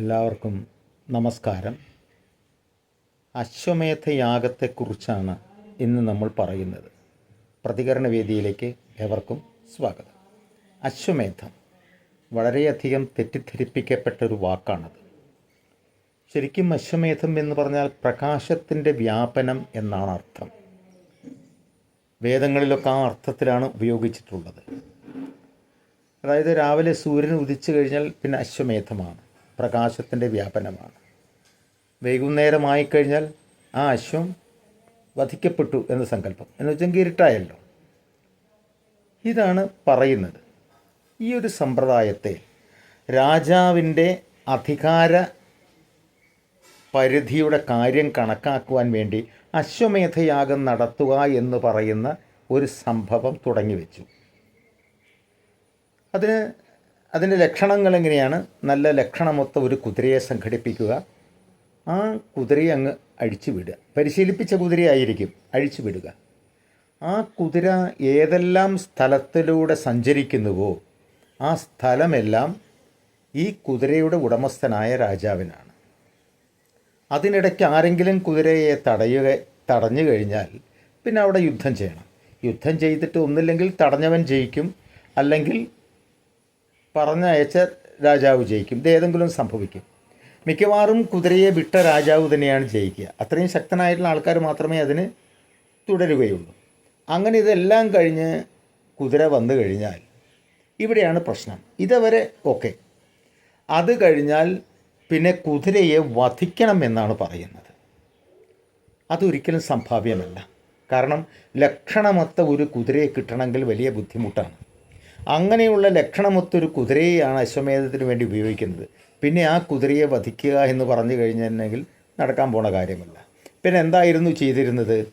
എല്ലാവർക്കും നമസ്കാരം. അശ്വമേധ യാഗത്തെക്കുറിച്ചാണ് ഇന്ന് നമ്മൾ പറയുന്നത്. പ്രതികരണ വേദിയിലേക്ക് ഏവർക്കും സ്വാഗതം. അശ്വമേധം വളരെയധികം തെറ്റിദ്ധരിപ്പിക്കപ്പെട്ട ഒരു വാക്കാണത്. ശരിക്കും അശ്വമേധം എന്ന് പറഞ്ഞാൽ പ്രകാശത്തിന്റെ വ്യാപനം എന്നാണ് അർത്ഥം. വേദങ്ങളിലൊക്കെ ആ അർത്ഥത്തിലാണ് ഉപയോഗിച്ചിട്ടുള്ളത്. അതായത് രാവിലെ സൂര്യൻ ഉദിച്ചു കഴിഞ്ഞാൽ പിന്നെ അശ്വമേധമാണ്. പ്രകാശത്തിന്റെ വ്യാപനമാണ്. വൈകുന്നേരമായി കഴിഞ്ഞാൽ ആ അശ്വം വധിക്കപ്പെട്ടു എന്ന സങ്കല്പം. എന്ന് വെച്ചെങ്കിൽ ഇരുട്ടായല്ലോ. ഇതാണ് പറയുന്നത്. ഈ ഒരു സമ്പ്രദായത്തെ രാജാവിന്റെ അധികാര പരിധിയുടെ കാര്യം കണക്കാക്കുവാൻ വേണ്ടി അശ്വമേധയാഗം നടത്തുക എന്ന് പറയുന്ന ഒരു സംഭവം തുടങ്ങി വെച്ചു. അതിന് അതിന്റെ ലക്ഷണങ്ങൾ എങ്ങനെയാണ്? നല്ല ലക്ഷണമൊത്ത ഒരു കുതിരയെ സംഘടിപ്പിക്കുക. ആ കുതിരയെ അങ്ങ് അഴിച്ചു വിടുക. പരിശീലിപ്പിച്ച കുതിരയായിരിക്കും അഴിച്ചു വിടുക. ആ കുതിര ഏതെല്ലാം സ്ഥലത്തിലൂടെ സഞ്ചരിക്കുന്നുവോ ആ സ്ഥലമെല്ലാം ഈ കുതിരയുടെ ഉടമസ്ഥനായ രാജാവിനാണ്. അതിനിടയ്ക്ക് ആരെങ്കിലും കുതിരയെ തടയുക തടഞ്ഞു കഴിഞ്ഞാൽ പിന്നെ അവിടെ യുദ്ധം ചെയ്യണം. യുദ്ധം ചെയ്തിട്ട് ഒന്നില്ലെങ്കിൽ തടഞ്ഞവൻ ജയിക്കും. അല്ലെങ്കിൽ പറഞ്ഞയച്ച രാജാവ് ജയിക്കും. ഇത് ഏതെങ്കിലും സംഭവിക്കും. മിക്കവാറും കുതിരയെ വിട്ട രാജാവ് തന്നെയാണ് ജയിക്കുക. അത്രയും ശക്തനായിട്ടുള്ള ആൾക്കാർ മാത്രമേ അതിന് തുടരുകയുള്ളൂ. അങ്ങനെ ഇതെല്ലാം കഴിഞ്ഞ് കുതിര വന്നു കഴിഞ്ഞാൽ ഇവിടെയാണ് പ്രശ്നം. ഇതുവരെ ഓക്കെ. അത് കഴിഞ്ഞാൽ പിന്നെ കുതിരയെ വധിക്കണം എന്നാണ് പറയുന്നത്. അതൊരിക്കലും സംഭാവ്യമല്ല. കാരണം ലക്ഷണമൊത്ത ഒരു കുതിരയെ കിട്ടണമെങ്കിൽ വലിയ ബുദ്ധിമുട്ടാണ്. അങ്ങനെയുള്ള ലക്ഷണമൊത്തൊരു കുതിരയെയാണ് അശ്വമേധത്തിന് വേണ്ടി ഉപയോഗിക്കുന്നത്. പിന്നെ ആ കുതിരയെ വധിക്കുക എന്ന് പറഞ്ഞു കഴിഞ്ഞിട്ടുണ്ടെങ്കിൽ നടക്കാൻ പോണ കാര്യമല്ല. പിന്നെ എന്തായിരുന്നു ചെയ്തിരുന്നത്?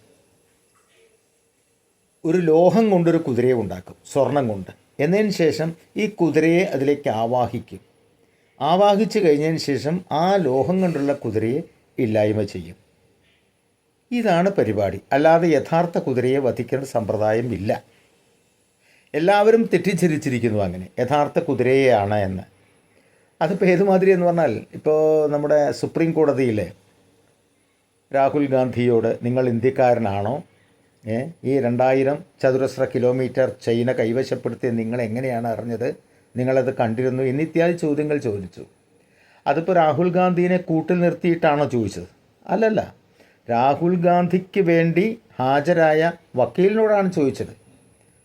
ഒരു ലോഹം കൊണ്ടൊരു കുതിരയെ ഉണ്ടാക്കും സ്വർണം കൊണ്ട്. എന്നതിന് ശേഷം ഈ കുതിരയെ അതിലേക്ക് ആവാഹിക്കും. ആവാഹിച്ചു കഴിഞ്ഞതിന് ശേഷം ആ ലോഹം കൊണ്ടുള്ള കുതിരയെ ഇല്ലായ്മ ചെയ്യും. ഇതാണ് പരിപാടി. അല്ലാതെ യഥാർത്ഥ കുതിരയെ വധിക്കേണ്ട സമ്പ്രദായം ഇല്ല. എല്ലാവരും തെറ്റിദ്ധരിച്ചിരിക്കുന്നു അങ്ങനെ. യഥാർത്ഥ കുതിരയെയാണ് എന്ന്. അതിപ്പോൾ ഏതുമാതിരി എന്ന് പറഞ്ഞാൽ ഇപ്പോൾ നമ്മുടെ സുപ്രീം കോടതിയിലെ രാഹുൽ ഗാന്ധിയോട് നിങ്ങൾ ഇന്ത്യക്കാരനാണോ? ഈ രണ്ടായിരം ചതുരശ്ര കിലോമീറ്റർ ചൈന കൈവശപ്പെടുത്തിയ നിങ്ങൾ എങ്ങനെയാണ് അറിഞ്ഞത്? നിങ്ങളത് കണ്ടിരുന്നു എന്നിത്യാദി ചോദ്യങ്ങൾ ചോദിച്ചു. അതിപ്പോൾ രാഹുൽ ഗാന്ധിയെ കൂട്ടിൽ നിർത്തിയിട്ടാണോ ചോദിച്ചത്? അല്ലല്ല. രാഹുൽ ഗാന്ധിക്ക് വേണ്ടി ഹാജരായ വക്കീലിനോടാണ് ചോദിച്ചത്.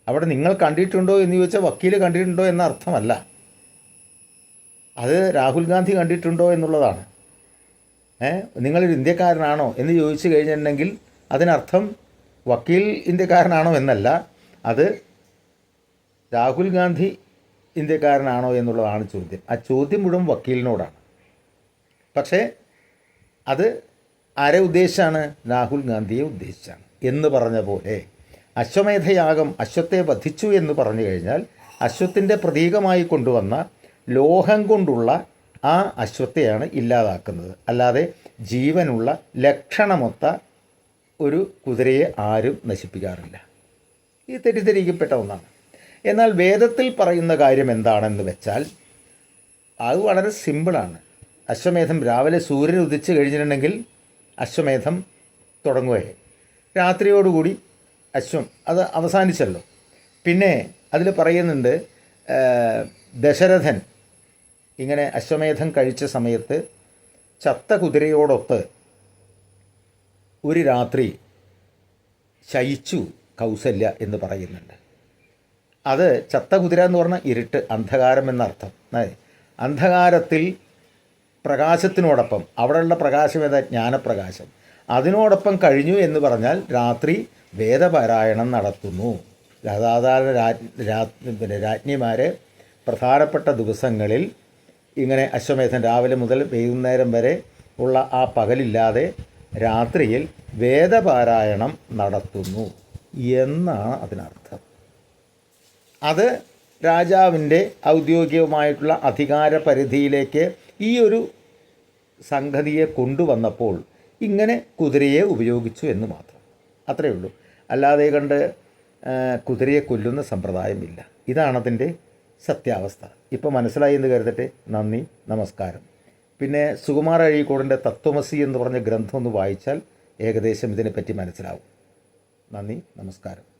അവിടെ നിങ്ങൾ കണ്ടിട്ടുണ്ടോ എന്ന് ചോദിച്ചാൽ വക്കീൽ കണ്ടിട്ടുണ്ടോ എന്ന അർത്ഥമല്ല. അത് രാഹുൽ ഗാന്ധി കണ്ടിട്ടുണ്ടോ എന്നുള്ളതാണ്. നിങ്ങളൊരു ഇന്ത്യക്കാരനാണോ എന്ന് ചോദിച്ചു കഴിഞ്ഞിട്ടുണ്ടെങ്കിൽ അതിനർത്ഥം വക്കീൽ ഇന്ത്യക്കാരനാണോ എന്നല്ല. അത് രാഹുൽ ഗാന്ധി ഇന്ത്യക്കാരനാണോ എന്നുള്ളതാണ് ചോദ്യം. ആ ചോദ്യം മുഴുവൻ വക്കീലിനോടാണ്. പക്ഷേ അത് ആരെ ഉദ്ദേശിച്ചാണ്? രാഹുൽ ഗാന്ധിയെ ഉദ്ദേശിച്ചാണ്. എന്ന് പറഞ്ഞ പോലെ അശ്വമേധയാഗം അശ്വത്തെ വധിച്ചു എന്ന് പറഞ്ഞു കഴിഞ്ഞാൽ അശ്വത്തിന്റെ പ്രതീകമായി കൊണ്ടുവന്ന ലോഹം കൊണ്ടുള്ള ആ അശ്വത്തെയാണ് ഇല്ലാതാക്കുന്നത്. അല്ലാതെ ജീവനുള്ള ലക്ഷണമൊത്ത ഒരു കുതിരയെ ആരും നശിപ്പിക്കാറില്ല. ഈ തെറ്റിദ്ധരിക്കപ്പെട്ട ഒന്നാണ്. എന്നാൽ വേദത്തിൽ പറയുന്ന കാര്യം എന്താണെന്ന് വെച്ചാൽ അത് വളരെ സിമ്പിളാണ്. അശ്വമേധം രാവിലെ സൂര്യൻ ഉദിച്ചു കഴിഞ്ഞിട്ടുണ്ടെങ്കിൽ അശ്വമേധം തുടങ്ങുകയെ രാത്രിയോടുകൂടി അശ്വം. അത് അവസാനിച്ചല്ലോ. പിന്നെ അതിൽ പറയുന്നുണ്ട് ദശരഥൻ. ഇങ്ങനെ അശ്വമേധം കഴിച്ച സമയത്ത് ചത്ത കുതിരയോടൊത്ത് ഒരു രാത്രി ശയിച്ചു കൗസല്യ എന്ന് പറയുന്നുണ്ട്. അത് ചത്ത കുതിര എന്ന് പറഞ്ഞാൽ ഇരുട്ട് അന്ധകാരം എന്നർത്ഥം. അന്ധകാരത്തിൽ പ്രകാശത്തിനോടൊപ്പം അവിടെയുള്ള പ്രകാശം ഏതാ? ജ്ഞാനപ്രകാശം. അതിനോടൊപ്പം കഴിഞ്ഞു എന്ന് പറഞ്ഞാൽ രാത്രി വേദപാരായണം നടത്തുന്നു. സാധാരണ പിന്നെ രാജ്ഞിമാർ പ്രധാനപ്പെട്ട ദിവസങ്ങളിൽ ഇങ്ങനെ അശ്വമേധം രാവിലെ മുതൽ വൈകുന്നേരം വരെ ഉള്ള ആ പകലില്ലാതെ രാത്രിയിൽ വേദപാരായണം നടത്തുന്നു എന്നാണ് അതിനർത്ഥം. അത് രാജാവിന്റെ ഔദ്യോഗികമായിട്ടുള്ള അധികാര പരിധിയിലേക്ക് ഈ ഒരു സംഗതിയെ കൊണ്ടുവന്നപ്പോൾ ഇങ്ങനെ കുതിരയെ ഉപയോഗിച്ചു എന്ന് മാത്രം. അത്രയേ ഉള്ളൂ. അല്ലാതെ കണ്ട് കുതിരയെ കൊല്ലുന്ന സമ്പ്രദായമില്ല. ഇതാണതിന്റെ സത്യാവസ്ഥ. ഇപ്പോൾ മനസ്സിലായി എന്ന് കരുതട്ടെ. നന്ദി നമസ്കാരം. പിന്നെ സുകുമാർ അഴീക്കോടിന്റെ തത്വമസി എന്ന് പറഞ്ഞ ഗ്രന്ഥം ഒന്ന് വായിച്ചാൽ ഏകദേശം ഇതിനെപ്പറ്റി മനസ്സിലാവും. നന്ദി നമസ്കാരം.